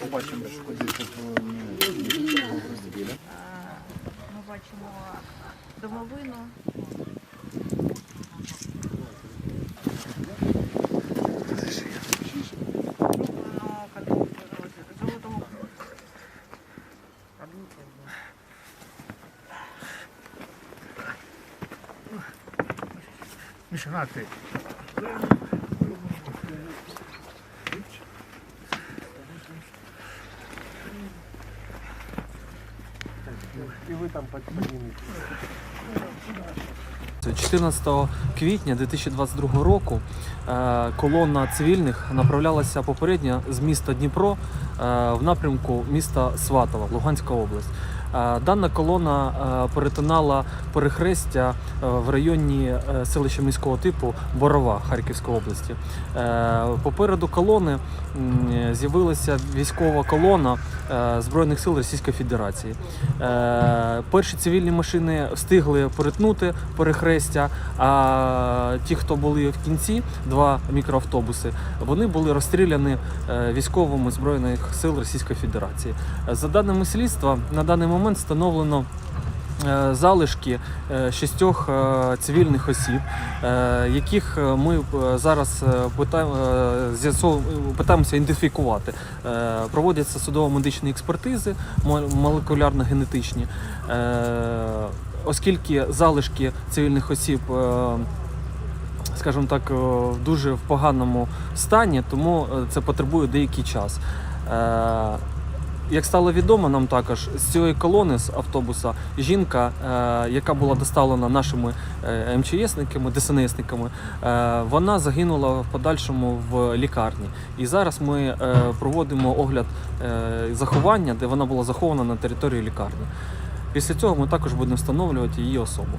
Побачимо, що ходити Ми бачимо домовину. Пішгати. І ви там піднімете. 14 квітня 2022 року е, колона цивільних направлялася попередньо з міста Дніпро е, в напрямку міста Сватова, Луганська область. Е, Дана колона е, перетинала перехрестя е, в районі селища міського типу Борова Харківської області. Попереду колони з'явилася військова колона Збройних сил Російської Федерації. Перші цивільні машини встигли перетнути перехрестя, а ті, хто були в кінці, два мікроавтобуси, вони були розстріляні військовими Збройних сил Російської Федерації. За даними слідства, на даний момент встановлено е, залишки е, шістьох е, цивільних осіб, яких ми зараз питаємо, питаємося ідентифікувати. Проводяться судово-медичні експертизи, мо- молекулярно-генетичні, оскільки залишки цивільних осіб. Скажімо так, в дуже в поганому стані, тому це потребує деякий час. Як стало відомо нам також з цієї колони з автобуса жінка, е, яка була доставлена нашими е, МЧСниками, ДСНСниками, е, вона загинула в подальшому в лікарні. І зараз ми проводимо огляд заховання, де вона була захована на території лікарні. Після цього ми також будемо встановлювати її особу.